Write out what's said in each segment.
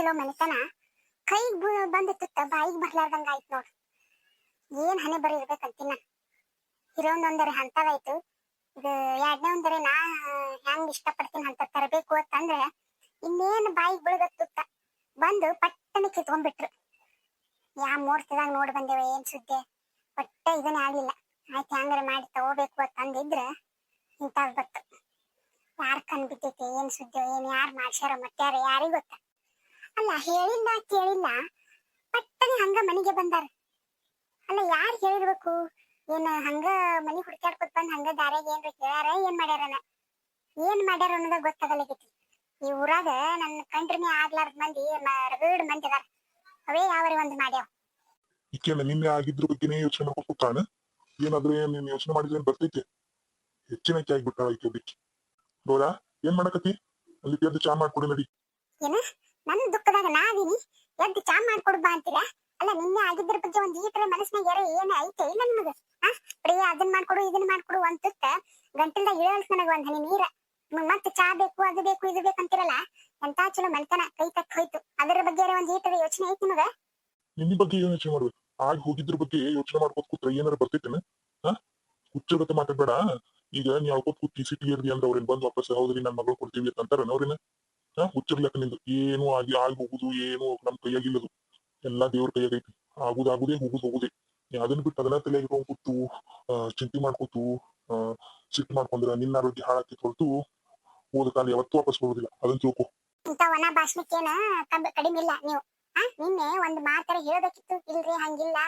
ಚಲೋ ಮನೆತನ ಕೈಗ್ ಬಂದ ಬಾಯಿಗೆ ಬರ್ಲಾರ್ದಂಗ ಆಯ್ತು ನೋಡ್. ಏನ್ ಹಣೆ ಬರ ಇರ್ಬೇಕಂತಿನ ಒಂದರೆ ಹಂತವಾಯ್ತು. ಇದು ಎರಡನೇ ಒಂದರೆ ನಾ ಹೆಂಗ್ ಇಷ್ಟಪಡ್ತೀನಿ ಅಂತ ತರಬೇಕು ಅಂತಂದ್ರೆ, ಇನ್ನೇನ್ ಬಾಯಿಗ್ ಬೀಳದ ಬಂದು ಪಟ್ಟಣ ಕಿತ್ಕೊಂಡ್ಬಿಟ್ರು ಯಾ ಮೂರ್ತದಾಗ ನೋಡ್ ಬಂದೇವ, ಏನ್ ಸುದ್ದಿ? ಪಟ್ಟ ಇದನ್ನ ಆಗ್ಲಿಲ್ಲ. ಆಯ್ತು ಹೆಂಗಾರ ಮಾಡಿ ತಗೋಬೇಕು ಅಂತಂದಿದ್ರ ಇಂತಾವ್ ಬತ್ತು ಯಾರ್ ಕಣ್ ಬಿದ್ದೈತೆ ಏನ್ ಸುದ್ದಿ ಏನ್ ಯಾರ್ ಮಾಡ್ಸ್ಯಾರ ಮತ್ತಾರ ಯಾರಿಗ್ ಗೊತ್ತ? ಅಲ್ಲ ಹೇಳಿಲ್ಲ ಕೇಳಿಲ್ಲ. ಪಟ್ಟನೆ ಹಂಗ ಮನೆಗೆ ಬಂದಾರ. ಅಲ್ಲ ಯಾರ್ ಹೇಳಿರ್ಬೇಕು? ಏನ ಹಂಗ ಮನಿ ಹುಡ್ಕ್ಯಾಡ್ಕೊತ್ ಬಂದ್ ಹಂಗ ದಾರ್ಯಾಗ ಏನ್ರ ಹೇಳ್ಯಾರ ಏನ್ ಮಾಡ್ಯಾರನ? ಏನ್ ಮಾಡ್ಯಾರ ಅನ್ನೋದ ಗೊತ್ತಾಗಲಿಕೈತಿ ಈ ಊರಾಗ ನನ್ನ ಕಂಡ್ರಿನೇ ಆಗ್ಲಾರ್ದ ಮಂದಿ ರಗಡ್ ಮಂದಿ ಅದಾರ. ಅವೇ ಯಾವರಿ ಒಂದ್ ಮಾಡ್ಯಾವ. ಈಕೆನ ನಿನ್ನೆ ಆಗಿದ್ರ ಬಗ್ಗೆನೇ ಯೋಚನೆ ಮಾಡ್ಕೊಂಡು ಕೂತಾನ ಏನಾದ್ರೆ ನೀನ್ ಯೋಚನೆ ಮಾಡಿದ್ರೆ ಬರ್ತೈತೆ? ಹೆಚ್ಚಿನ ಆಗ್ಬಿಟ್ಟಾಳ ಈಕೆ ಬಿಚ್ಚಿ ನೋಡ ಏನ್ ಮಾಡಕತ್ತಿ? ಅಲ್ಲಿ ಎದ್ದು ಚಾ ಮಾಡ್ಕೊಡಿ ನಡಿ. ಏನ? ದುಃಖದಾಗ ನಾದೀನಿ ಎದ್ದು ಚಾ ಮಾಡ್ಕೊಡು ಬಾ ಅಂತೀರಾ? ಅಲ್ಲ, ನಿನ್ನೆ ಆಗಿದ್ರ ಬಗ್ಗೆ ಒಂದ್ ಈತರ ಮನಸ್ನಾಗ ಯಾರ ಏನ್ ಐತೆ ಇಲ್ಲ ನಿಮಗ? ಪ್ರಿಯ, ಅದನ್ ಮಾಡ್ಕೊಡು, ಇದನ್ ಮಾಡ್ಕೊಡು ಅಂತ ಗಂಟಲ್ದಾಗ ಇಳಲ್ಸ್ ನನಗ ಒಂದ್ ಹನಿ ನೀರ. ಮತ್ತೆ ಚಾ ಬೇಕು, ಅದು ಬೇಕು, ಇದು ಬೇಕು ಅಂತಿರಲ್ಲ? ಎಂತ ಚಲೋ ಮಲ್ತನ, ಕೈ ತಕ್ಕ ಹೋಯ್ತು. ಅದರ ಬಗ್ಗೆ ಒಂದ್ ಯೋಚನೆ ಐತಿ ನಿಮಗ? ನಿನ್ನ ಬಗ್ಗೆ ಏನ್ ಯೋಚನೆ ಮಾಡ್ಬೇಕು? ಆಗಿ ಹೋಗಿದ್ರ ಬಗ್ಗೆ ಯೋಚನೆ ಮಾಡ್ಕೊತ ಕೂತ್ರ ಏನಾರ ಬರ್ತೈತೇನ? ಹಾ ಹುಚ್ಚರ ಬಗ್ಗೆ ಮಾತಾಡ್ಬೇಡ. ಈಗ ನೀ ಯಾವ್ಕೋತ್ ಕೂತಿ ಸಿಟಿ ಇರ್ದಿ ಅಂದ್ರೆ ಅವ್ರೇನ್ ಬಂದ್ ವಾಪಸ್, ಹೌದ್ರಿ ನನ್ನ ಮಗಳು ಕೊಡ್ತೀವಿ ಅಂತ ಅಂತಾರ ಅವ್ರೇನ? ಹಾ ಹುಚ್ಚರ್ಲಕ್ಕ ನಿಂದು ಏನು ಆಗಿ ಆಗಬಹುದು ಹೋಗುದು, ಏನು ನಮ್ ಕೈಯಾಗಿಲ್ಲದು. ಎಲ್ಲಾ ದೇವ್ರ ಕೈಯಾಗೈತಿ. ಆಗುದಾಗುದೇ ಹೋಗುದು ಹೋಗುದ್. ಅದನ್ನ ಬಿಟ್ಟು ಅದನ್ನ ತಲೆಯಾಗಿ ಇಟ್ಕೊಂಡ್ ಕೂತು ಚಿಂತೆ ಮಾಡ್ಕೊತು ಅಹ್ ಸಿಟ್ಟು ಮಾಡ್ಕೊಂಡ್ರ ನಿನ್ನ ಆರೋಗ್ಯ ಹಾಳಾಕಿ ಹೊರತು ಹೋದ ಕಾಲ ಯಾವತ್ತೂ ವಾಪಸ್ ಬರುದಿಲ್ಲ. ಅದನ್ನ ತಿಳ್ಕೊ. ಒಣ ಭಾಷಣಕ್ಕೇನ ಕಡಿಮೆ ಇಲ್ಲ ನೀವು. ನಿನ್ನೆ ಒಂದ್ ಮಾತರ ಹೇಳ್ಬೇಕಿತ್ತು ಇಲ್ರಿ, ಹಂಗಿಲ್ಲ.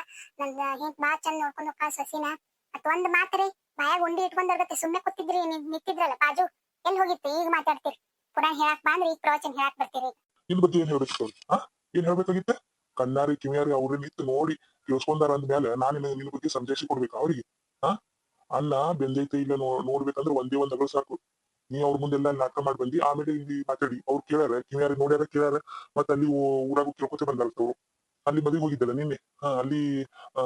ನಂದ ಹೆಂಗ್ ಬಾ ಚಂದ ನೋಡ್ಕೊಂಡು ಹೋಗ ಸಸಿನ. ಅತ್ ಒಂದ್ ಮಾತ್ರಿ ಬಾಯಾಗ ಉಂಡಿ ಇಟ್ಕೊಂಡ್ ಸುಮ್ನೆ ಕೂತಿದ್ರಿ ನಿಂತಿದ್ರಲ್ಲ ಬಾಜು ಎಲ್ಲಿ ಹೋಗಿತ್ತು ಈಗ ಮಾತಾಡ್ತೀರಿ. ಪುರಾಣ ಹೇಳಕ್ ಬಂದ್ರಿ ಈಗ ಪ್ರವಚನ ಹೇಳಕ್ ಬರ್ತೀರಿ. ನಿನ್ ಬಗ್ಗೆ ಏನ್ ಹೇಳ್ಬೇಕು ಆ ಏನ್ ಹೇಳ್ಬೇಕಾಗಿತ್ತ? ಕಣ್ಣಾರಿ, ಕಿವಿಯಾರಿ ಅವ್ರ ನಿಂತು ನೋಡಿ ಕೇಳಿಸ್ಕೊಂಡಾರ ಅಂದ್ಮೇಲೆ ನಾನು ನಿನ್ನ ನಿನ್ ಬಗ್ಗೆ ಸಂದೇಶ ಕೊಡ್ಬೇಕು ಅವ್ರಿಗೆ. ಹಾ? ಅನ್ನ ಬೆಂದೈತೆ ಇಲ್ಲ ನೋಡ್ಬೇಕಂದ್ರೆ ಒಂದೇ ಒಂದ್ ಅಗಳು ಸಾಕು. ನೀ ಅವ್ರ ಮುಂದೆಲ್ಲ ನಾಟಕ ಮಾಡಿ ಬಂದಿ, ಆಮೇಲೆ ಇಲ್ಲಿ ಮಾತಾಡಿ. ಅವ್ರು ಕೇಳ್ಯಾರ, ಕಿವಿಯಾರಿ ನೋಡ್ಯಾರ, ಕೇಳ್ಯಾರ. ಮತ್ತ ಅಲ್ಲಿ ಊರಾಗ ಕೇಳ್ಕೊತ ಬಂದಾರ ಅಲ್ಲಿ ಮದುವೆ ಹೋಗಿದ್ದಲ್ಲ ನಿನ್ನೆ. ಹಾ ಅಲ್ಲಿ ಆ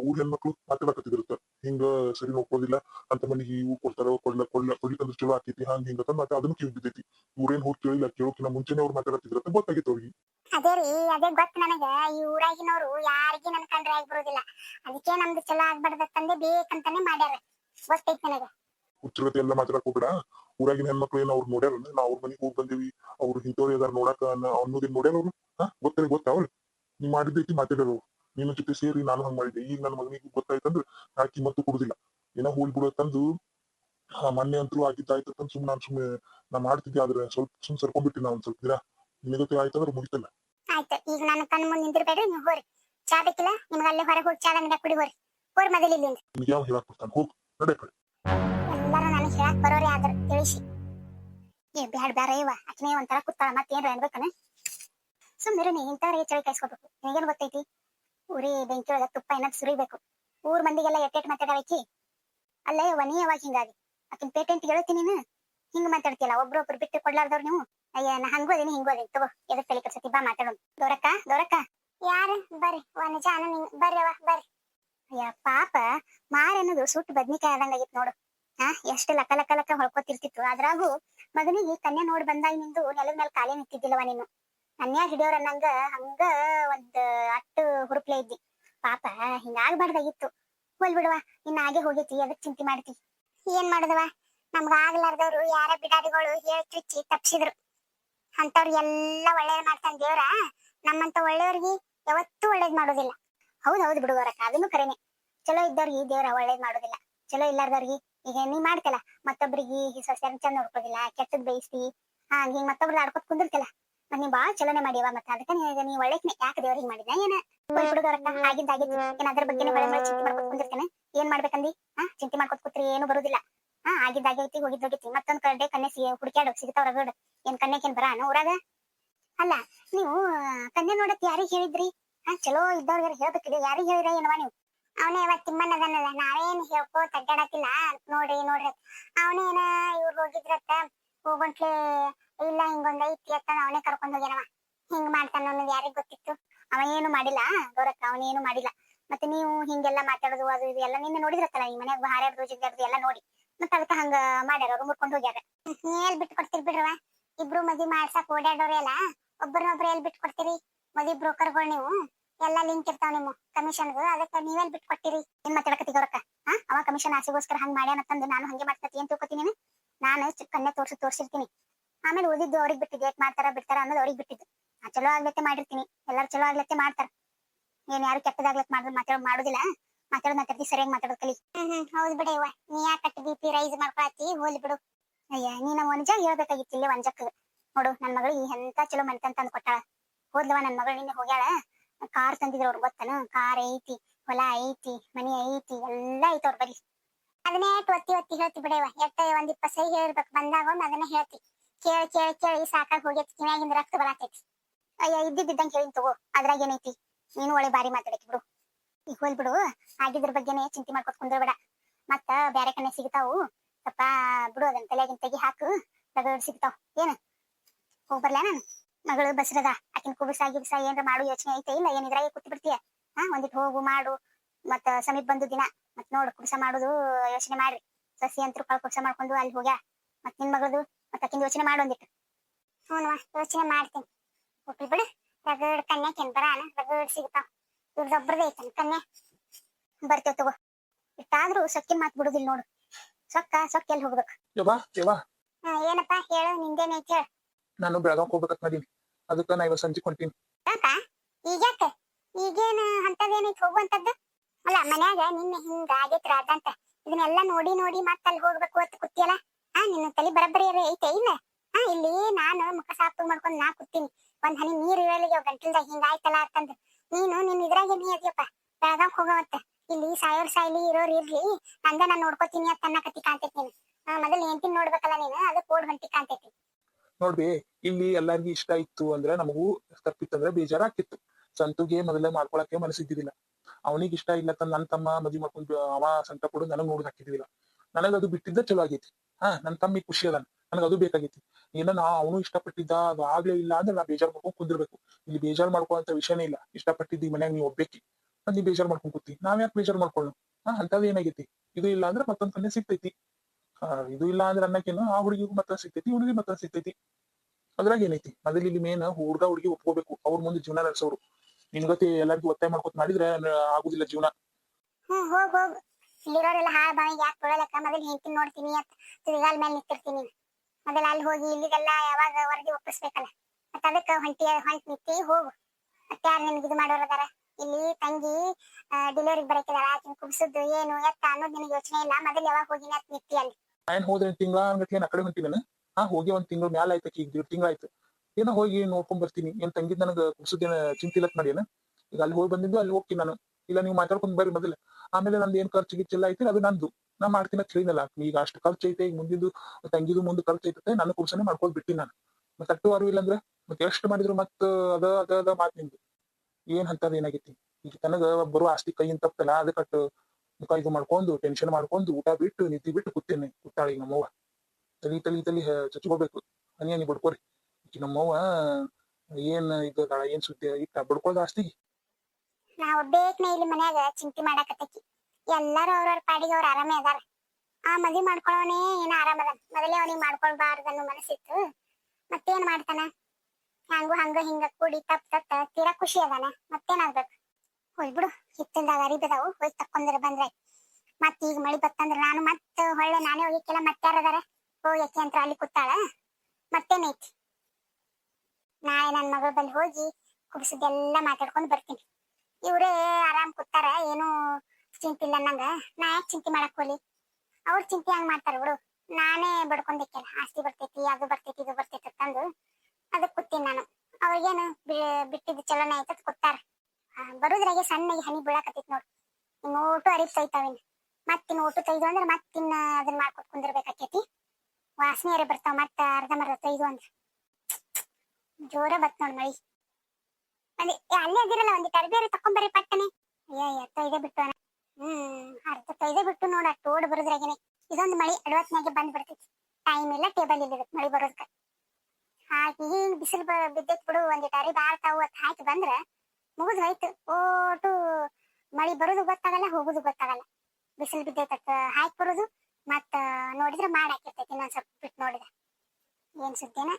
ಊರ್ ಹೆಣ್ಮಕ್ಳು ಮಾತಾಡಕತ್ತಿದ್ರತ್ತ ಹಿಂಗ ಸರಿ ನೋಡ್ಕೊಳ್ಳಿಲ್ಲ ಅಂತ ಮನಿಗೆ ಹೂ ಕೊಡ್ತಾರ ಕೊಡ್ಲ ಕೊಡ್ಲ ಕೊಡ್ಲಿಕ್ಕಂದ್ರೆ ಚಲೋ ಆಕೈತಿ ಹಂಗ ಹಿಂಗ ಅಂತ ಮತ್ತೆ ಅದನ್ನು ಕಿವಿ ಬಿದ್ದೈತಿ. ಊರೇನ್ ಹೋಗಿ ಕೇಳಿಲ್ಲ ಕೇಳೋಕಿನ ಮುಂಚೆನೆ ಅವ್ರು ಮಾತಾಡತ್ತಿದ್ರತ್ತ ಗೊತ್ತಾಗಿತ್ತು ಅವ್ರಿಗೆ. ಅದೇ ರೀ ಅದೇ ಗೊತ್ತು ನನಗ. ಈ ಊರಾಗಿನವ್ರು ಯಾರಿಗೆ ನನ್ ಕಂಡ್ರೆ ಆಗಿ ಬರೋದಿಲ್ಲ. ಅದಕ್ಕೆ ನಮ್ದು ಚಲೋ ಆಗ್ಬಾರ್ದತ್ತಂದೆ ಬೇಕಂತಾನೆ ಮಾಡ್ಯಾರ. ಗೊತ್ತೈತಿ ನನಗ. ಹುಚ್ಚರತೆ ಎಲ್ಲ ಮಾತಾಡಕ್ ಹೋಗ್ಬೇಡ. ಊರಾಗಿನ ಹೆಣ್ಮಕ್ಳು ಏನ್ ಅವ್ರು ನೋಡ್ಯಾರ ನಾವ್ ಅವ್ರ ಮನೆಗೆ ಹೋಗಿ ಬಂದಿವಿ. ಅವ್ರು ಇಂಥವ್ರು ಇದಾರ ನೋಡಾಕ ಅನ್ನ- ಅನ್ನೋದೇನ್ ನೋಡ್ಯಾರ ಅವ್ರು? ಹಾ ಗೊತ್ತಿಲ್ಲ ಗೊತ್ತಾ ಅವ್ರು? ನೀ ಮಾಡಿದ್ದೈತಿ ಅವ್ರು ನಿನ್ನ ಜೊತೆ ಸೇರಿ ನಾನು ಹಂಗ್ ಮಾಡಿದ್ದೆ. ಈಗ ನನ್ನ ಮಗನಿಗೆ ಗೊತ್ತಾಯ್ತಂದ್ರ ಆಕಿ ಮತ್ತು ಕೊಡುದಿಲ್ಲ. ಏನೋ ಹೋಲ್ ಬಿಡೋ ತಂದು ಮೊನ್ನೆ ಅಂತೂ ಆಗಿದ್ದಾಯ್ತು ಅಂತ ಸುಮ್ ನಾನು ಸುಮ್ಮನೆ ನಾ ಮಾಡ್ತಿದ್ದೆ. ಆದ್ರೆ ಸ್ವಲ್ಪ ಸುಮ್ ಸರ್ಕೊಂಡ್ಬಿಟ್ಟಿನ ಒಂದ್ ಸ್ವಲ್ಪ ದಿನ ನಿನಗತ್ತೆ ಆಯ್ತಂದ್ರೆ ಮುಗಿತಲ್ಲ. ಆಯ್ತು ಈಗ ನನ್ನ ಕಣ್ ಮುಂದೆ ನಿಂದಿರ್ಬೇಡ್ರಿ ನೀವು ಹೋರಿ ಚಾ ಬೇಕಿಲ್ಲ? ನಿಮ್ಗೆ ಅಲ್ಲೇ ಹೊರಗೆ ಹೋಗಿ ಚಾ ಅಂಗಡಿ ಕುಡಿ ಹೋರಿ ಹೋರ್ ಮೊದಲು ಇಲ್ಲಿಂದ. ನಿಮ್ಗೆ ಯಾವ ಹೇಳಕ್ ಕೊಡ್ತಾನೆ ಹೋಗ್ ನಡೆ ಕಡೆ. ಎಲ್ಲರೂ ನನಗೆ ಹೇಳಕ್ ಬರೋರಿ ಆದ್ರ ತಿಳಿಸಿ. ಏ ಬ್ಯಾಡ ಬ್ಯಾರ ಇವ ಆಕಿನೇ ಒಂಥರ ಕೂತಾಳ ಮತ್ತೇನ್ರ ಅನ್ಬೇಕನ? ಸುಮ್ಮನೆ ನೀ ಇಂಥವ್ರಿಗೆ ಚಳಿ ಕಾಯಿಸ್ಕೋಬೇಕು. ನಿನಗೇನ್ ಗೊತ್ತೈತಿ? ಉರಿ ಬೆಂಕಿ ಒಳಗ ತುಪ್ಪ ಏನಾದ್ರು ಸುರಿಬೇಕು ಊರ್ ಮಂದಿಗೆಲ್ಲ ಎಟ್ಟೆಟ್ ಮಾತಾಡಬೇಕಿ ಅಲ್ಲೇ ವನಿ ಯಾವಾಗ ಹಿಂಗಾಗಿ. ಆಕಿನ ಪೇಟೆಂಟ್ ಹೇಳ್ತೀನಿ ನೀನು? ಹಿಂಗ್ ಮಾತಾಡ್ತಿಯಲ್ಲ ಒಬ್ರೊಬ್ರು ಬಿಟ್ಟು ಕೊಡ್ಲಾರ್ದವ್ರು ನೀವು? ಅಯ್ಯ ನಾ ಹಂಗೋದಿನಿ ಹಿಂಗೋದಿನಿ ತಗೋ ಎದಕ್ ತಲೆ ಕಸತಿ ಬಾ ಮಾತಾಡೋಣ. ದೊರಕ ದೊರಕ. ಯಾರು? ಬರ್ರಿ. ವನ ಜಾನ ನೀನ್ ಬರ್ರಿ ಅವ ಬರ್ರಿ. ಅಯ್ಯ ಪಾಪ. ಮಾರ ಅನ್ನೋದು ಸುಟ್ಟು ಬದ್ನಿಕಾಯಿ ಆದಂಗ ಆಗಿತ್ತು ನೋಡು. ಹಾ ಎಷ್ಟು ಲಕ ಲಕ ಲಕ ಹೊಳ್ಕೊತಿರ್ತಿತ್ತು. ಅದ್ರಾಗೂ ಮಗನಿಗೆ ಕನ್ಯಾ ನೋಡ್ ಬಂದಾಗ ನಿಂದು ನೆಲದ ಮೇಲೆ ಕಾಲೇ ನಿಂತಿದ್ದಿಲ್ಲವ ನೀನು. ಕನ್ಯಾ ಹಿಡಿಯೋರ್ ಅನ್ನಂಗ ಹಂಗ ಒಂದ್ ಅಟ್ಟು ಹುರುಪ್ಲೆ ಇದ್ದಿ. ಪಾಪ ಹಿಂಗಾಗ್ಬಾರ್ದಾಗಿತ್ತು ಹೋಲ್ ಬಿಡುವ ಇನ್ನ ಆಗೇ ಹೋಗೈತಿ ಅದಕ್ ಚಿಂತೆ ಮಾಡ್ತಿ? ಏನ್ ಮಾಡುದವ? ನಮ್ಗ ಆಗ್ಲಾರ್ದವ್ರು ಯಾರ ಬಿಡಾರಿಗಳು ಹೇಳ್ ಚುಚ್ಚಿ ತಪ್ಸಿದ್ರು. ಅಂತವ್ರು ಎಲ್ಲ ಒಳ್ಳೇದ್ ಮಾಡ್ತಾನ ದೇವ್ರ. ನಮ್ಮಂತ ಒಳ್ಳೆಯವ್ರಿಗೆ ಯಾವತ್ತೂ ಒಳ್ಳೇದ್ ಮಾಡೋದಿಲ್ಲ. ಹೌದ್ ಹೌದ್ ಬಿಡುವರಕ್ಕ ಅದನ್ನು ಕರೆನೆ. ಚಲೋ ಇದ್ದವ್ರಿಗೆ ದೇವ್ರ ಒಳ್ಳೇದ್ ಮಾಡೋದಿಲ್ಲ. ಚಲೋ ಇಲ್ಲಾರ್ದವ್ರಿಗೆ, ಈಗ ನೀ ಮಾಡ್ತಲ್ಲ ಮತ್ತೊಬ್ರಿಗೆ ಸೊಸೆ ಚಂದ ನೋಡ್ಕೋದಿಲ್ಲ ಕೆಟ್ಟದ್ ಬೇಯಿಸಿ ಹಾ ಹಿಂಗ್ ಮತ್ತೊಬ್ರು ಆಡ್ಕೊತ್ ಕುಂದಿರ್ತಲ್ಲ ನೀ ಬಾಳ ಚಲನೆ ಮಾಡಿವ ಮತ್ತ ಅದಕ್ಕ ನೀ ಒಳ್ಳೆಕ್ನೆ ಯಾಕೆ ದೇವ್ರಿಗೆ ಮಾಡಿದ ಏನ? ಹುಡುಗರಕ್ಕ ಆಗಿದ್ದ. ಆಗಿತ್ತು ಏನ್ ಅದ್ರ ಬಗ್ಗೆ ಒಳ್ಳೆ ಮಾಡಿ ಚಿಂತೆ ಮಾಡ್ಕೊತ ಕುಂದಿರ್ತೇನೆ. ಏನ್ ಮಾಡ್ಬೇಕಂದಿ? ಹಾ ಚಿಂತೆ ಮಾಡ್ಕೊತ ಕೂತ್ರಿ ಏನು ಬರುದಿಲ್ಲ. ಹಾ ಹೋಗಿದ್ ಹೋಗಿತಿ. ಮತ್ತೊಂದ್ ಕಡೆ ಕನ್ನೆ ಸಿ, ಹುಡುಕ್ಯಾಡು ಸಿಗ್ತಾವ್ರ ರಗಡ್. ಏನ್ ಕನ್ನೆಕೇನ್ ಬರ ಊರಾಗ? ಅಲ್ಲ, ನೀವು ಕನ್ಯಾ ನೋಡಕ್ ಯಾರಿಗ್ ಹೇಳಿದ್ರಿ? ಹಾ ಚಲೋ ಇದ್ದವ್ರಿಗೆ ಹೇಳ್ಬೇಕಿದೆ. ಯಾರಿಗ್ ಹೇಳಿರ ಏನವಾ ನೀವು? ಅವನೇ ಇವತ್ ಅದನ್ನಲ್ಲ ನಾವೇನ್ ಹೇಳ್ಕೋ ತಡ್ಡಾಡಕಿಲ್ಲ ನೋಡ್ರಿ ನೋಡ್ರಿ. ಅವನೇನ ಇವ್ರು ಹೋಗಿದ್ರತ್ತ, ಹೋಗಂಟ್ಲೆ ಇಲ್ಲ, ಹಿಂಗೊಂದ್ ಐತಿ ಅಂತ ಅವನೇ ಕರ್ಕೊಂಡ್ ಹೋಗ್ಯಾನವ. ಹಿಂಗ್ ಮಾಡ್ತಾನ ಅನ್ನೋದು ಯಾರಿಗ್ ಗೊತ್ತಿತ್ತು? ಅವ ಏನು ಮಾಡಿಲ್ಲ ಗೌರಕ್ಕ ಅವನೇನು ಮಾಡಿಲ್ಲ. ಮತ್ತೆ ನೀವು ಹಿಂಗೆಲ್ಲ ಮಾತಾಡೋದು, ಅದು ಇದು ಎಲ್ಲ ನಿನ್ನೆ ನೋಡಿದ್ರತ್ತಲ್ಲ, ಈ ಮನ್ಯಾಗ ಹಾರ್ಯಾರ್ದು ಜಿಗ್ಗಾರ್ದು ಎಲ್ಲ ನೋಡಿ. ಮತ್ತ ಅದಕ್ಕ ಹಂಗ ಮಾಡ್ಯಾರ ಅವ್ರು, ಮುರ್ಕೊಂಡ್ ಹೋಗ್ಯಾರ. ಎಲ್ ಬಿಟ್ಟು ಕೊಡ್ತೀರಿ ಬಿಡ್ರವ? ಇಬ್ರು ಮದ್ವಿ ಮಾಡ್ಸಕ್ ಓಡಾಡೋರೆಲ್ಲ ಒಬ್ಬರನ್ನೊಬ್ರು ಎಲ್ ಬಿಟ್ಟು ಕೊಡ್ತೀರಿ? ಮದಿ ಬ್ರೋಕರ್ಗಳು ನೀವು, ಎಲ್ಲಾ ಲಿಂಕ್ ಇರ್ತಾವ ನಿಮ್ಮ ಕಮಿಷನ್ದು, ಅದಕ್ಕೆ ನೀವೆಲ್ಲಿ ಬಿಟ್ಟು ಕೊಟ್ಟಿರಿ? ಏನ್ ಮಾತಾಡಕತ್ತಿ ಗೌರಕ್ಕ ಹಾ ಅವ ಕಮಿಷನ್ ಆಸೆಗೋಸ್ಕರ ಹಂಗ್ ಮಾಡ್ಯಾನತ್ತಂದು ನಾನು ಹಂಗೆ ಮಾಡ್ತತಿ, ಏನ್ ತಿಳ್ಕೊತೀನಿ ನಾನು? ಕನ್ನೆ ತೋರ್ಸಿ, ತೋರ್ಸಿರ್ತೀನಿ. ಆಮೇಲೆ ಓದಿದ್ದು ಅವ್ರಿಗೆ ಬಿಟ್ಟಿದ್ದು ಯಾಕೆ ಮಾಡ್ತಾರ ಬಿಡ್ತಾರ ಅನ್ನೋದು ಅವ್ರಿಗೆ ಬಿಟ್ಟಿದ್ದು. ನಾ ಚಲೋ ಆಗ್ಲತ್ತೆ ಮಾಡಿರ್ತೀನಿ. ಎಲ್ಲಾರು ಚಲೋ ಆಗ್ಲತ್ತೆ ಮಾಡ್ತಾರ. ಏನ್ ಯಾರು ಕೆಟ್ಟದಾಗ್ಲತ್ ಮಾಡಿದ್ರೆ ಮಾತಾಡ ಮಾಡೋದಿಲ್ಲ. ಮಾತಾಡೋದ್ ಮಾತಾಡ್ತಿ ಸರಿಯಾಗಿ ಮಾತಾಡೋದ್ ಕಲಿ. ಹ್ಮ್ ಹ್ಮ್ ಹೌದು ಬಿಡ ಇವ ನೀ ಯಾಕೆ ಕಟ್ಟಿ ಬಿ ಪಿ ರೈಸ್ ಮಾಡ್ಕೊಳತಿ ಹೋಲಿ ಬಿಡು. ಅಯ್ಯ ನೀನ ಒಂಜ ಹೇಳ್ಬೇಕಾಗಿತ್ತು ಇಲ್ಲಿ ಒಂಜಕ್ಕ ನೋಡು ನನ್ ಮಗಳು ಈ ಎಂತ ಚಲೋ ಮನೆ ತಂದು ಕೊಟ್ಟಾಳ. ಹೋದ್ಲವ ನನ್ನ ಮಗಳು ನಿನ್ನೆ ಹೋಗ್ಯಾಳ. ಕಾರ್ ತಂದಿದ್ರು ಅವ್ರು ಗೊತ್ತನ? ಕಾರ್ ಐತಿ ಹೊಲ ಐತಿ ಮನಿ ಐತಿ ಎಲ್ಲಾ ಐತಿ ಅವ್ರ ಬಳಿ ಅದನ್ನೇ ಒತ್ತಿ ಒತ್ತಿ ಹೇಳ್ತಿ ಬಿಡವ ಎಟ್ಟ ಒಂದ್ ಇಪ್ಪತ್ ಸೈ ಹೇಳ್ಬೇಕು ಬಂದಾಗ ಒಮ್ಮೆ ಅದನ್ನ ಹೇಳ್ತಿ. ಕೇಳಿ ಕೇಳಿ ಕೇಳಿ ಸಾಕಾಗಿ ಹೋಗೈತಿ ಕಿವ್ಯಾಗಿಂದ ರಕ್ತ ಬರಾತೈತಿ ಅಯ್ಯ ಇದ್ದಿದ್ದಂಗೆ ಕೇಳಿನ್ ತಗೋ, ಅದ್ರಾಗ ಏನೈತಿ? ನೀನು ಒಳ್ಳೆ ಬಾರಿ ಮಾತಾಡಕ್ಕೆ ಬಿಡು. ಈಗ ಹೋಲ್ ಬಿಡು, ಆಗಿದ್ರ ಬಗ್ಗೆನೇ ಚಿಂತೆ ಮಾಡ್ಕೊತ ಕುಂದ್ರಬೇಡ. ಮತ್ತ ಬ್ಯಾರೆ ಕಣ್ಣೆ ಸಿಗ್ತಾವು. ಸ್ವಲ್ಪ ಬಿಡು ಅದನ್ನ ತಲೆಗಿನ ತೆಗಿ ಹಾಕು. ತಗಡ್ ಸಿಗ್ತಾವ್. ಏನ? ಹೋಗ್ ಬರ್ಲಾ ನಾನು? ಮಗಳು ಬಸ್ರದ? ಆಕಿನ ಕುಬಿಸ ಗಿಬಿಸ ಏನ್ರ ಮಾಡು ಯೋಚನೆ ಐತೆ? ಇಲ್ಲ ಏನ್ ಇದ್ರಾಗೆ ಕೂತ್ ಬಿಡ್ತೀಯ? ಹಾ, ಒಂದಿಟ್ ಹೋಗು, ಮಾಡು. ಮತ್ತ ಸಮೀಪ ಬಂದು ದಿನ. ಮತ್ ನೋಡು ಕುಬಿಸ ಮಾಡುದು ಯೋಚನೆ ಮಾಡ್ರಿ. ಸಸಿ ಅಂತೂ ಕಳ್ ಕುಬಿಸ ಮಾಡ್ಕೊಂಡು ಅಲ್ಲಿ ಹೋಗ್ಯಾ. ಮತ್ ನಿನ್ ಮಗಳದು? ಮತ್ ಆಕಿನ ಯೋಚನೆ ಮಾಡು ಒಂದಿಟ್ಟು ಹ್ಞೂ ಯೋಚನೆ ಮಾಡ್ತೀನಿ. ಹೋಗ್ಲಿ ಬಿಡು ರಗಡ್ ಕನ್ಯಾ ಕೆನ್ ಬರಾನ ರಗಡ್ ಸಿಗ್ತಾವ್. ಒಬ್ಬರದೇ ಐತನ ಕನ್ಯಾ ಬರ್ತೇವ್ ತಗೋ. ಇಟ್ಟಾದ್ರೂ ಸೊಕ್ಕಿನ ಮಾತ್ ಬಿಡುದಿಲ್ಲ ನೋಡು. ಸೊಕ್ಕ ಸೊಕ್ಕ ಎಲ್ಲಿ ಹೋಗ್ಬೇಕು? ಯವ್ವ ಏನಪ್ಪಾ ಹೇಳು ನಿಂದೇನೈತಿ ಹೇಳು. ನಾನು ಬೆಳಗಾವ್ ಹೋಗ್ಬೇಕಂತ ಮಾಡೀನಿ ಅದಕ್ಕ ನಾ ಇವತ್ತು ಸಂಜೆ ಹೊಂಟೀನಿ ಯಾಕ? ಈಗ್ಯಾಕ ಈಗೇನ್ ಅಂತದೇನೈತಿ ಹೋಗುವಂತದ್ದು ಅಲ್ಲ ಮನ್ಯಾಗ ನಿನ್ನೆ ಹಿಂಗ ಆಗೇತ್ರ ಅದಂತ ಇದನ್ನೆಲ್ಲ ನೋಡಿ ನೋಡಿ ಮತ್ತೆ ಅಲ್ಲಿ ಹೋಗ್ಬೇಕು ಅಂತ ಕೂತಿಯಲ್ಲ? ಹಾ ನಿನ್ನ ತಲೆ ಬರಬ್ಬರಿ ಐತೆ? ಇಲ್ಲ. ಹಾ ಇಲ್ಲಿ ನಾನು ಮುಖ ಸಾಫ್ ಮಾಡ್ಕೊಂಡು ನಾ ಕೂತೀನಿ. ಒಂದ್ ಹನಿ ನೀರ್ ಇರಲಿಗೆ ಹಿಂಗ ಆಯ್ತಲ್ಲ ಅಂತಂದು. ನೀನು ನಿನ್ ಇದ್ರಾಗ ನೀ ಅದ್ಯಪ್ಪ. ಬೆಳಗಾವ್ ಹೋಗವತ್ತ ಇಲ್ಲಿ ಸಾಯೋರ್ ಸಾಯ್ಲಿ ಇರೋರ್ ಇರ್ಲಿ. ನಂದ ನಾನ್ ನೋಡ್ಕೋತೀನಿ ಅಂತ ಅನ್ನಕತ್ತಿ ಕಾಣ್ತೈತಿ ನೀನು. ಮೊದಲು ಹೆಂಡತಿನ ನೋಡ್ಬೇಕಲ್ಲ ನೀನು ಅದು ಕೋಡ್ ಗಂಟಿ ಕಾಣ್ತೈತಿ. ನೋಡ್ರಿ ಇಲ್ಲಿ ಎಲ್ಲಾರ್ಗಿ ಇಷ್ಟ ಇತ್ತು ಅಂದ್ರೆ ನಮಗೂ ತಪ್ಪಿತ್ತಂದ್ರೆ ಬೇಜಾರಾಕಿತ್ತು ಸಂತುಗೆ ಮೊದಲೇ ಮಾಡ್ಕೊಳಕ್ಕೆ ಮನಸ್ಸಿದ್ದಿದ್ದಿಲ್ಲ ಅವನಿಗೆ ಇಷ್ಟ ಇಲ್ಲ ತನ್ನ ನನ್ನ ತಮ್ಮ ಮದ್ವಿ ಮಾಡ್ಕೊಂಡು ಅವ ಸಂತ ಕೊಡು ನನಗ್ ನೋಡೋದ್ ಹಾಕಿದ್ದಿಲ್ಲ ನನಗ್ ಅದು ಬಿಟ್ಟಿದ್ದ ಚಲೋ ಆಗೈತಿ. ಹಾ, ನನ್ ತಮ್ಮಿ ಖುಷಿ ಅದಾನ. ನನಗೆ ಅದು ಬೇಕಾಗಿತ್ತು. ಏನೋ ನಾ ಅವನು ಇಷ್ಟಪಟ್ಟಿದ್ದ ಅದು ಆಗ್ಲೇ ಇಲ್ಲ ಅಂದ್ರೆ ನಾ ಬೇಜಾರ್ ಮಾಡ್ಕೊಂಡು ಕುಂದಿರ್ಬೇಕು. ಇಲ್ಲಿ ಬೇಜಾರ್ ಮಾಡ್ಕೊಳ್ಳೋಂತ ವಿಷಯನೇ ಇಲ್ಲ. ಇಷ್ಟಪಟ್ಟಿದ್ದಿ ಮನ್ಯಾಗ ನೀವು ಒಬ್ಬೇಕಿ. ನೀ ಬೇಜಾರ್ ಮಾಡ್ಕೊಂಡ್ ಕೂತಿ. ನಾವ್ ಯಾಕೆ ಬೇಜಾರ್ ಮಾಡ್ಕೊಳ್ಳೋ ಹಾ, ಅಂತದ್ ಏನಾಗೈತಿ? ಇದು ಇಲ್ಲ ಅಂದ್ರೆ ಮತ್ತೊಂದ್ ಕನ್ಯೆ ಸಿಗ್ತೈತಿ. ಇದು ಇಲ್ಲ ಅಂದ್ರೆ ಅನ್ನಕ್ಕೇನು ಆ ಹುಡುಗಿಗೂ ಮತ್ತ ಸಿಗ್ತೈತಿ ಹುಡುಗಿ ಮತ್ತ ಸಿಗ್ತೈತಿ. ಅದ್ರಾಗ ಏನೈತಿ? ಮೊದಲು ಇಲ್ಲಿ ಮೇನ್ ಹುಡುಗ ಹುಡುಗಿ ಒಪ್ಕೋಬೇಕು. ಅವ್ರ ಮುಂದೆ ಜೀವನ ನಡೆಸೋರು. ನಿನ್ಗತಿ ಎಲ್ಲರಿಗೂ ಒತ್ತಾಯ ಮಾಡ್ಕೊತ ಮಾಡಿದ್ರೆ ನ- ಆಗುದಿಲ್ಲ ಜೀವನ. ಇಲ್ಲಿರೋರೆಲ್ಲ ಹಾಳ ಬಾವಿಗೆ ಯಾಕೆ ಕೊಡಲಕ್ಕ ಮೊದಲು ಹೆಂಡತಿ ನೋಡ್ತೀನಿ, ಅಂತ ತಿರುಗಾಲ್ ಮೇಲೆ ನಿಂತಿರ್ತೀನಿ. ಮೊದಲು ಅಲ್ಲಿ ಹೋಗಿ ಇಲ್ಲಿಗೆಲ್ಲ ಯಾವಾಗ ವರದಿ ಒಪ್ಪಿಸ್ಬೇಕಲ್ಲ? ಮತ್ತೆ ಅದಕ್ಕೆ ಹೊಂಟಿ, ಹೊಂಟ್ ನಿಂತಿ ಹೋಗು. ಮತ್ತೆ ಯಾರು ನಿನ್ಗೆ ಇದು ಮಾಡೋರ್ ಅದಾರ? ಇಲ್ಲಿ ತಂಗಿ ಡಿಲಿವರಿ ಬರಕಿದಾರ ಆಕಿನ ಕುಬ್ಸದ್ದು ಏನು, ಎತ್ತ ಅನ್ನೋದು ನಿನಗೆ ಯೋಚನೆ ಇಲ್ಲ. ಮೊದಲು ಯಾವಾಗ ಹೋಗಿನ ಅಂತ ನಿಂತಿ ಅಲ್ಲಿ. ಏನ್ ಹೋದ್ರೆ ತಿಂಗಳ ಅಂದ್ರೆ ಆ ಕಡೆ ಹೊಂಟಿ ನಾನು? ಹಾ, ಹೋಗಿ ಒಂದ್ ತಿಂಗಳ ಮ್ಯಾಲ ಆಯ್ತು ಈಗ ದೇಡ್ ತಿಂಗಳಾಯ್ತು. ಏನೋ ಹೋಗಿ ನೋಡ್ಕೊಂಡ್ ಬರ್ತೀನಿ. ಏನ್ ತಂಗಿದ್ ನನಗ ಕುಡ್ಸುದೇನ ಚಿಂತಿಲತ್ ಮಾಡ್ಯಾನ ಈಗ ಅಲ್ಲಿ ಹೋಗಿ ಬಂದಿದ್ದು ಅಲ್ಲಿ ಹೋಗ್ತೀನಿ ನಾನು. ಇಲ್ಲ ನೀವು ಮಾತಾಡ್ಕೊಂಡ್ ಬರ್ರಿ ಮೊದಲ. ಆಮೇಲೆ ನಂದು ಏನ್ ಖರ್ಚು ಗಿಚ್ಚಿಲ್ಲ ಐತಿ, ಅದು ನಂದು. ನಾ ಮಾಡ್ತೀನಿ ಅಂತ ಹೇಳಿನಲ್ಲ ಈಗ ಅಷ್ಟು ಖರ್ಚು ಐತೆ, ಈಗ ಮುಂದಿದ್ದು ತಂಗಿದು ಮುಂದೆ ಖರ್ಚು ಐತೆ ನನ್ನ ಕುಡ್ಸನೆ ಮಾಡ್ಕೊಂಡ್ ಬಿಟ್ಟಿ ನಾನು. ಮತ್ತೆ ಅಟ್ಟು ಅರಿವು ಇಲ್ಲಂದ್ರೆ ಮತ್ತೆ ಎಷ್ಟು ಮಾಡಿದ್ರು ಮತ್ತ ಅದ ಅದ ಅದ ಮಾತು ನಿಂದು ಏನ್ ಹಂತದ ಏನಾಗೈತಿ? ಈಗ ತನಗ ಬರೋ ಆಸ್ತಿ ಕೈಯಿಂದ ತಪ್ಪಲ್ಲ ಅದಕ್ಕಟ್ಟು ಮುಖ ಇದು ಮಾಡ್ಕೊಂಡು ಟೆನ್ಷನ್ ಮಾಡ್ಕೊಂಡು, ಊಟ ಬಿಟ್ಟು, ನಿದ್ದಿ ಬಿಟ್ಟು ಕೂತೇನೆ, ಕೂತಾಳೆ ಈಗ ನಮ್ಮವ್ವ. ತಲಿ ತಲಿ ತಲಿ ಚಚ್ಕೋಬೇಕು. ಹನಿ ಹನಿ ಬಡ್ಕೋರಿ. ಈಗ ನಮ್ಮವ್ವ ಏನ್ ಇದು ಏನ್ ಸುದ್ದಿ ಇಟ್ಟ ಬಡ್ಕೊಳ್ದ ಆಸ್ತಿಗೆ. ನಾ ಒಬ್ಬೇಕ್ನೆ ಇಲ್ಲಿ ಮನ್ಯಾಗ ಚಿಂತೆ ಮಾಡಾಕತ್ತೈತಿ. ಎಲ್ಲಾರು ಅವ್ರವ್ರ ಪಾಡಿಗೆ ಅವ್ರ ಆರಾಮೇ ಅದಾರ. ಆ ಮದ್ವಿ ಮಾಡ್ಕೊಳ್ಳೋನೇ ಏನ ಆರಾಮದ ಮೊದಲೇ ಅವನಿಗೆ ಮಾಡ್ಕೊಳ್ಬಾರ್ದು ಅನ್ನೋ ಮನಸ್ಸಿತ್ತು. ಮತ್ತೇನ್ ಮಾಡ್ತಾನ? ಹಂಗು ಹಂಗ ಹಿಂಗ ಕೂಡಿ ತಪ್ಪ ತತ್ತ ತೀರಾ ಖುಷಿ ಅದಾನ. ಮತ್ತೇನಾಗ್ಬೇಕು ಹೋಯ್ ಬಿಡು, ಹಿತ್ತಲ್ದಾಗ ಅರಿಬದಾವು ಹೋಗಿ ತಕ್ಕೊಂಡ್ರ ಬಂದ್ರೆ ಮತ್ ಈಗ ಮಳಿ ಬತ್ತಂದ್ರ ನಾನು ಮತ್ತ ಹೊಳ್ಳೆ ನಾನೇ ಹೋಗಿಕ್ಕೆಲ್ಲ ಮತ್ತಾರದಾರ ಹೋಗಿ ಯಾಕೆ ಅಂತ ಅಲ್ಲಿ ಕೂತಾಳ? ಮತ್ತೇನೈತಿ ನಾಳೆ ನನ್ನ ಮಗಳ ಬಲ್ಲಿ ಹೋಗಿ ಕುಬ್ಸದೆಲ್ಲ ಮಾತಾಡ್ಕೊಂಡು ಬರ್ತೀನಿ. ಇವ್ರೇ ಆರಾಮ್ ಕೂತಾರ ಏನು ಚಿಂತೆ ಇಲ್ಲ ನಂಗ. ನಾ ಯಾಕೆ ಚಿಂತೆ ಮಾಡಕ್ ಹೋಲಿ? ಅವ್ರ ಚಿಂತೆ ಹಂಗ ಮಾಡ್ತಾರ ಬಿಡು. ನಾನೇ ಬಡ್ಕೊಂಡಿಕ್ಕೆಲ್ಲ ಆಸ್ತಿ ಬರ್ತೈತಿ, ಅದು ಬರ್ತೈತಿ, ಇದು ಬರ್ತೈತಿ ತಂದು ಅದಕ್ಕೆ ಕೂತೀನಿ ನಾನು. ಅವ್ರಿಗೇನು ಬಿಟ್ಟಿದ್ದು ಚಲೋನೇ ಆಯ್ತದ ಕೊಡ್ತಾರ ಬರೋದ್ರಾಗೆ ಸಣ್ಣಗೆ ಹನಿ ಬೀಳಾಕತ್ತೈತಿ ನೋಡು. ಇನ್ನು ಓಟು ಅರಿಪ್ ಸೈತಾವಿನ್ ಮತ್ತಿನ್ ಊಟ ತೈದು ಅಂದ್ರೆ ಮತ್ತಿನ್ನ ಅದನ್ನ ಮಾಡ್ಕೊಟ್ ಕುಂದಿರ್ಬೇಕಾಕೈತಿ. ವಾಸನೆ ಬರ್ತಾವ ಮತ್ತ ಅರ್ಧ ಮರ್ಧ ತೈದು ಅಂದ್ರೆ ಜೋರ ಬತ್ ನೋಡ್ ಮಳಿ. ಅಲ್ಲಿ ಅಲ್ಲೇ ಅದಿರಲ್ಲ ಒಂದಿಟ್ಟು ಅರ್ಬಿ ತಕೊಂಬರ್ರಿ ಪಟ್ಟನೆ. ಅಯ್ಯ ತೊಯ್ದೆ ಬಿಟ್ಟು. ಹ್ಮ್ ಅರ್ಧ ತೊಯ್ದೆ ಬಿಟ್ಟು ನೋಡ ತೋಡ್ ಬರೋದ್ರಾಗೇನೆ. ಇದೊಂದು ಮಳಿ ಅಡವತ್ನಾಗೆ ಬಂದ್ ಬಿಡ್ತೈತಿ ಟೈಮ್ ಇಲ್ಲ ಟೇಬಲ್ ಇಲ್ಲ ಮಳಿ ಬರೋದಕ್ಕೆ ಹಾಕಿ ಹಿಂಗ್ ಬಿಸಿಲು ಬಿದ್ದೈತ್ ಬಿಡು ಒಂದಿಟ್ಟು ಅರಿ ಬಾಳ್ತಾವು ಅತ್ ಹಾಕಿ ಬಂದ್ರ ಮುಗಿದ್ ಹೋಯ್ತು ಓಟು, ಮಳಿ ಬರೋದು ಗೊತ್ತಾಗಲ್ಲ, ಹೋಗುದು ಗೊತ್ತಾಗಲ್ಲ. ಬಿಸಿಲು ಬಿದ್ದೈತ ಹಾಕಿ ಬರೋದು, ಮತ್ತ ನೋಡಿದ್ರೆ ಮಾಡಿ ಹಾಕಿರ್ತೈತಿ ಇನ್ನೊಂದ್ ಸ್ವಲ್ಪ ಬಿಟ್ಟು ನೋಡಿದ್ರೆ. ಏನ್ ಸುದ್ದಿನ?